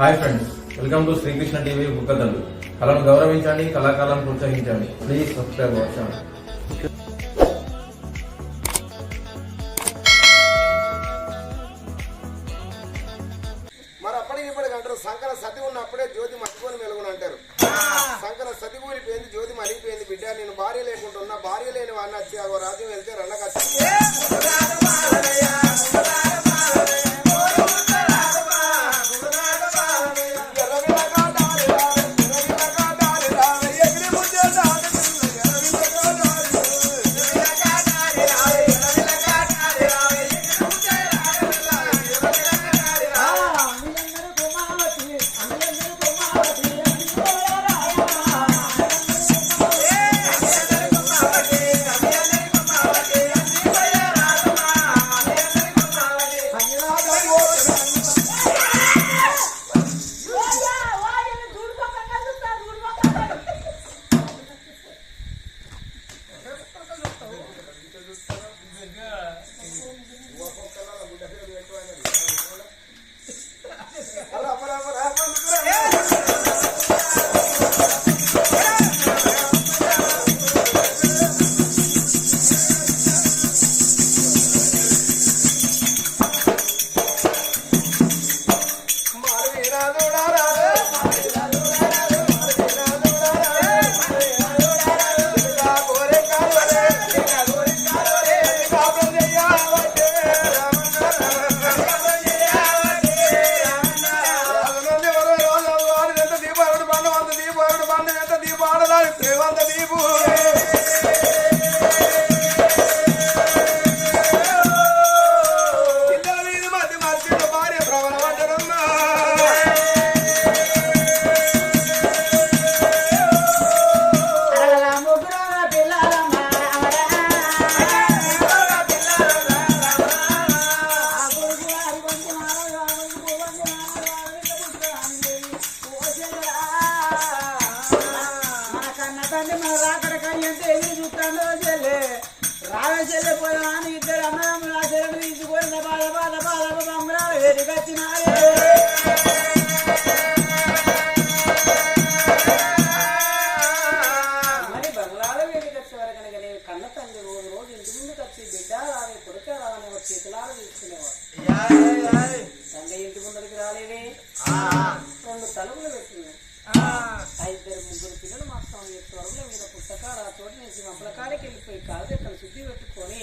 Hi friends welcome to Srikrishna TV బుక్కదండు కళను గౌరవించండి కళాకాలను ప్రోత్సహించండి. ప్లీజ్ సబ్స్క్రైబ్ అవర్ ఛానల్ మరి అప్పటికి ఇప్పటికి అంటారు సంకల సతి ఉన్నప్పుడే జ్యోతి మర్చిపోని మెలుగుని అంటారు. సంకల సతి కూలిపోయింది జ్యోతి మరిగిపోయింది బిడ్డ నేను భార్య లేకుంటున్నా భార్య లేని వాడిని వచ్చి ఆ రాజ్యం వెళ్తే రణకచ్చి ఒక చేతులారా తీసుకునేవాడు తండ్రి ఇంటి ముందరికి రాలేదే రెండు తలుపులు పెట్టినాయి ఆ. ఇద్దరు ముగ్గురు పిల్లలు మాత్రం ఈ త్వరలో మీద పుస్తకాలు ఆ చోటు నుంచి మమ్మలకాడికి వెళ్ళిపోయి కాళ్ళెక్కలు శుద్ధి పెట్టుకొని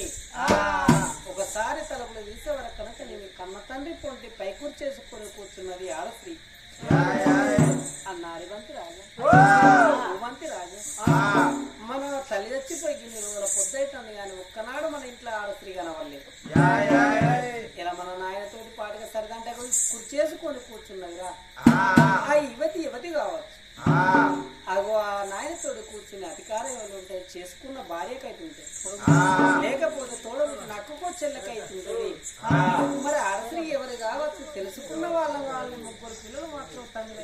ఒకసారి తలుపులు తీసే వరకు కనుక నేను కన్న తండ్రి పొంటి పై కూర్చేసుకొని కూర్చున్నది ఆడస్త్రీ అన్నారు బంతి రాజా బంతి రాజా మన తల్లి చచ్చిపోయి రోజుల పొద్దైతుంది కానీ ఒక్కనాడు మన ఇంట్లో ఆడస్త్రీ కనవలేదు ఇలా మన నాయనతోటి పాటుగా సరిదంటే కుర్చేసుకొని కూర్చున్నదిరా. ఆ. యువతి యువతి కావచ్చు. అగో ఆ నాయనతోడు కూర్చుని అధికారం ఎవరు ఉంటే చేసుకున్న భార్యకైతుంటే. లేకపోతే తోడబుట్టి నక్కుకో చెల్లకైతుంటది మరి ఆడస్త్రీ ఎవరు కావచ్చు? తెలుసుకున్న వాళ్ళ వాళ్ళని ముగ్గురు పిల్లలు మాత్రం తండ్రి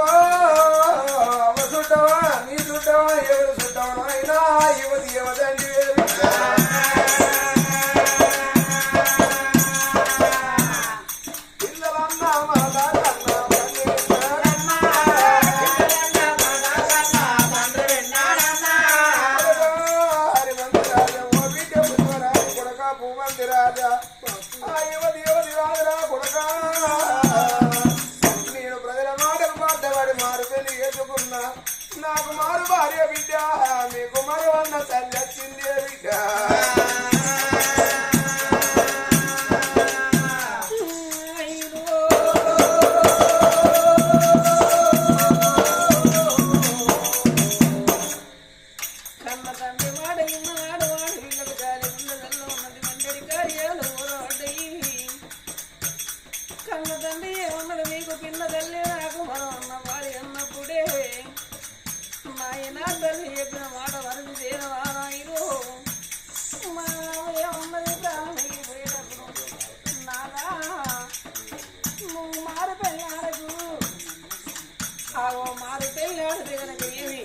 వస్తుంది కనుక ఏమి?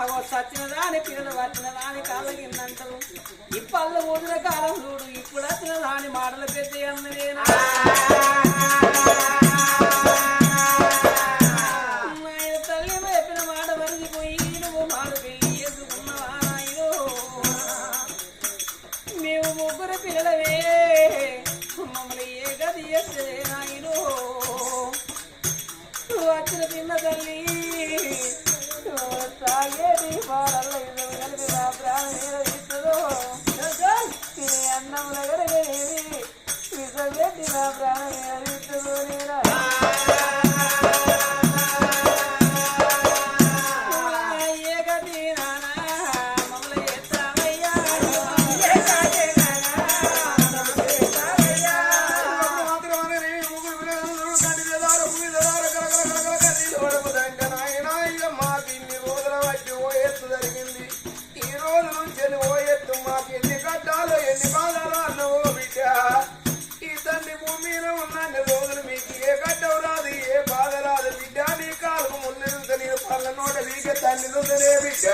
అగో సచ్చినదా అని పిల్లలు వచ్చినదా అని కాళ్ళకి ఇన్నంటారు ఇప్పళ్ళు ఊదిన కాలం చూడు ఇప్పుడు వచ్చినదా అని మాటలు పెద్ద అన్నదేనా అల్ల నోడ వీగ తల్లి బిడ్డ.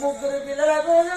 ముగ్గురు పిల్లల కోసం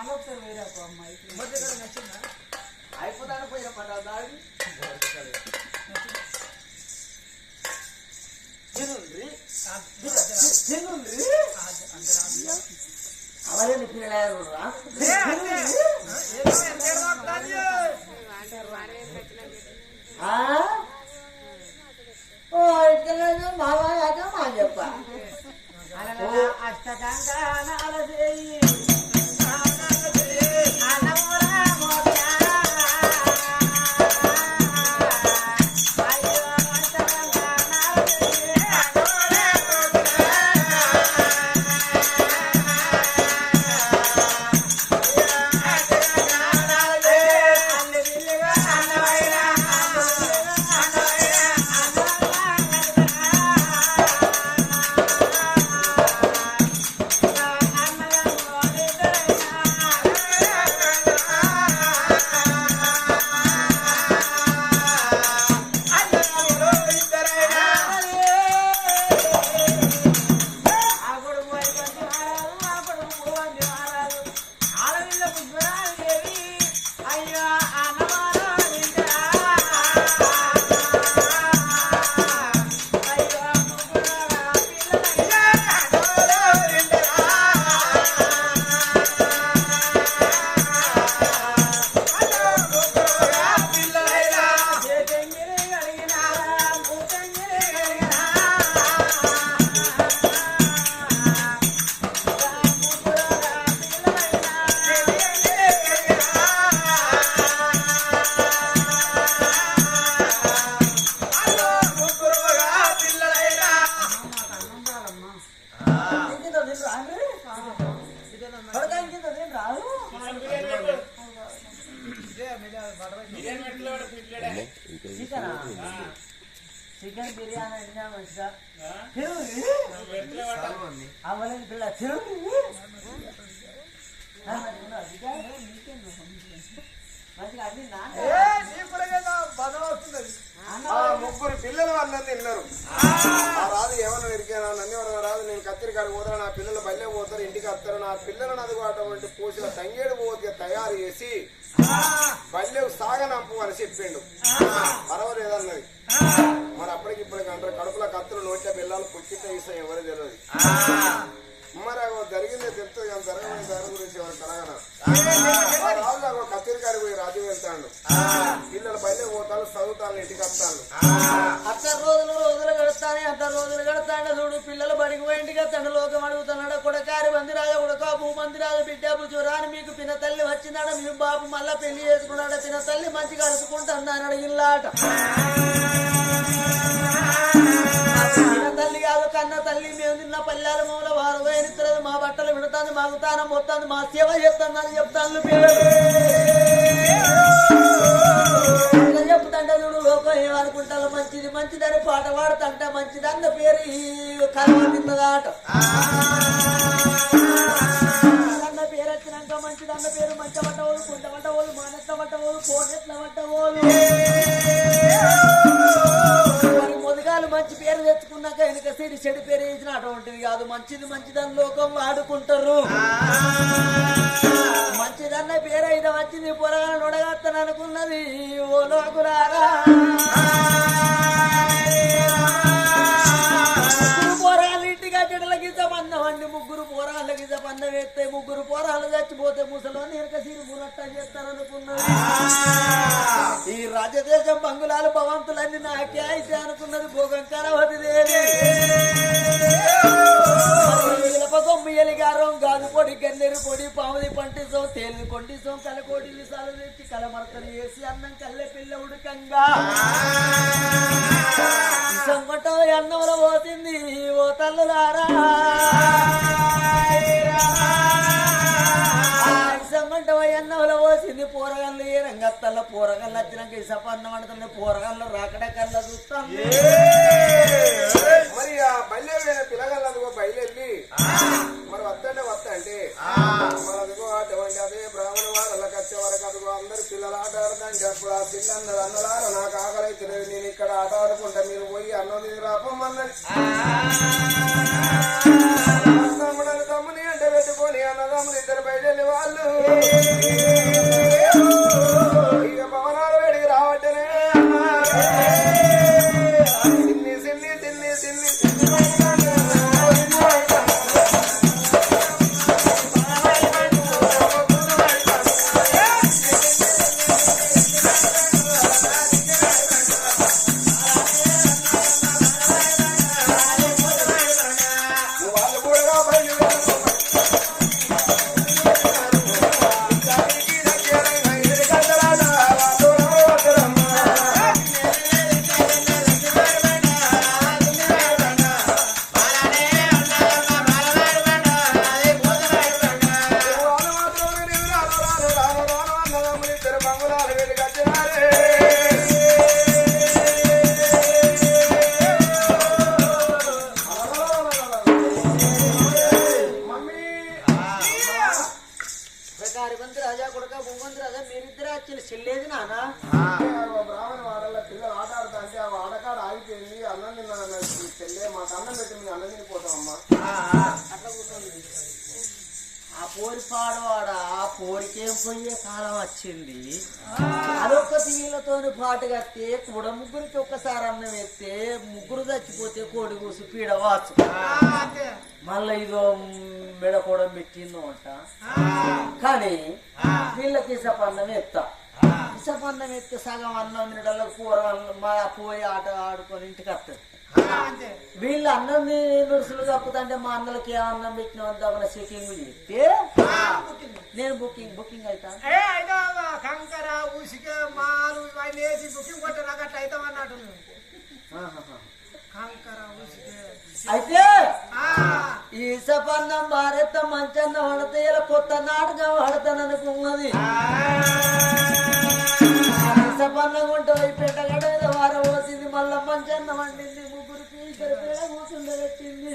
మళ్ళీ ఒకసారి వేరే మధ్యకాలం నచ్చిందా? అయిపోతాను పోయిన పడాలి ముగ్గురు పిల్లలు వాళ్ళని తిన్నారు రాదు ఏమన్నా ఇరికానా నన్ను ఎవరు రాదు నేను కత్తిరికాడు పోతాను నా పిల్లలు బల్లే పోతారు ఇంటికి వస్తారు నా పిల్లలను అటువంటి పూసిన తంగేడు పోతే తయారు చేసి బల్లె సాగనంపు అని చెప్పిండు పర్వాలేదన్నది మరి అప్పటికిప్పటికి అంటారు కడుపులో కత్తులు నోట్ల పిల్లలు పుచ్చిత ఇస్తాం ఎవరు తెలియదు మరి జరిగింది జరిగిందే చెప్తే అంత దాని గురించి ఎవరు కలగన రాజు పోయి రాజు వెళ్తాడు. పిల్లలు పైన పోతాను చదువుతాను ఇంటికి వస్తాను అత్త రోజులు రోజులు గడుస్తానే అంత రోజులు గడతాడు చూడు పిల్లలు బడికి పోయి ఇంటికి వస్తాడు లోకం అడుగుతున్నాడు కొడకారి మందిరాజ ఉడక భూమందిరాజ బిడ్డ బుజురాని మీకు పిన తల్లి వచ్చిందాడ మీ బాబు మళ్ళా పెళ్ళి చేసుకున్నాడు పిన తల్లి మంచి మంచిగా ఇల్లాట అడిగిల్లాట తల్లి కాదు కన్న తల్లి పల్లెల మూల వారు వేణిస్తున్నది మా బట్టలు విడుతుంది మాకు ఉతానం పోతుంది మా సేవ అని చెప్తాను ఇట్లా చెప్తాంటే చూడు లోకం ఏమనుకుంటారు మంచిది మంచిదని పాట పాడుతుంటే మంచిది అన్న పేరు ఈ కలవతిన్నదాట అన్న పేరు వచ్చినాక మంచిదన్న పేరు మంచి పట్టవోలు కుంట పట్టవోలు మానెట్ల పట్టవోలు కోనెట్ల పట్టవోలు తెచ్చుకున్నాక వెనుక సిరి చెడు పేరు వేసిన అటువంటిది కాదు. మంచిది మంచిదని లోకం వాడుకుంటారు మంచిదన్న పేరు అయితే వచ్చింది పొరగా నొడగత్తను అనుకున్నది ఓ లోకులారా గిజ పందం వేస్తే ముగ్గురు పోరాళ్ళు చచ్చిపోతే ముసలోని వెనక సిరి మురట్ట చేస్తారనుకున్నది ఈ రాజదేశం బంగుళాలు భవంతులన్నీ నాకే అయితే అనుకున్నది భోగం కరవతి దేవి కొమ్మియలి గారం గాజు పొడి గన్నేరు పొడి పాముది పంటిసం తేలి కొంటిసం కలకోడి విసాలు తెచ్చి కలమర్తలు వేసి అన్నం కల్లె పిల్ల ఉడకంగా. సంకటం అన్నంలో పోతుంది ఓ తల్లులారా సంకటం అన్నంలో పోసింది? పూరగల్లు ఏ రంగత్తల్ల? పూరగల్లు వచ్చినాక ఇసపన్నం అంటుంది. పూరగల్లు రాకడ కళ్ళ చూస్తాం మరి ఆ బయలుదేరిన పిల్లగల్లు బయలుదేరి మరి వస్తంటే వస్తా మరి అదిగో అటువంటి అదే బ్రాహ్మణ వాళ్ళకి వచ్చే వరకు అదిగో అందరు పిల్లలు ఆట ఆడతాంటే అప్పుడు ఆ పిల్లలు అన్నలారా నాకు నేను ఇక్కడ ఆట ఆడుకుంటా. మీరు పోయి అన్నం తిని రాపమ్మన్నది ఆగిపోయింది అన్నం తిన్నాను చెల్లె మాకు అన్నం పెట్టి మేము అన్నం తినిపోతామమ్మా. అట్లా కూర్చోండి ఆ పోరి పాడవాడ? ఆ పోరికేం పోయే కాలం వచ్చింది? అదొక్క తీగలతోని పాటు కడితే కూడా ముగ్గురికి ఒక్కసారి అన్నం ఎత్తే ముగ్గురు చచ్చిపోతే కోడి కూసి పీడవచ్చు మళ్ళా ఇదో మెడ కూడా పెట్టిందో అంట. కానీ వీళ్ళకి ఇసపన్నం ఎత్తా ఇసపన్నం ఎత్తే సగం అన్నం తినడానికి కూర మా పోయి ఆట ఆడుకొని ఇంటికి వస్తుంది వీళ్ళు అన్నం నురుసులు కప్పుతుంటే మా అన్నలకి ఏ అన్నం పెట్టిన వద్దామని చెకింగ్ చేస్తే నేను బుకింగ్ బుకింగ్ అవుతా ఏ అయితే కంకర ఉసిక మాలు ఇవన్నీ వేసి బుకింగ్ కొట్ట నాకు అట్లా అవుతాం అన్నట్టు అయితే ఆ, ఈ సపన్నం భారత మంచన్న పడితే ఇలా కొత్త నాటకం పడతాను అనుకున్నది సపన్నం పెట్టగడ వారం పోసింది. మళ్ళా మంచన్న వండింది ముగ్గురికి ఇద్దరు కూర్చుండబెట్టింది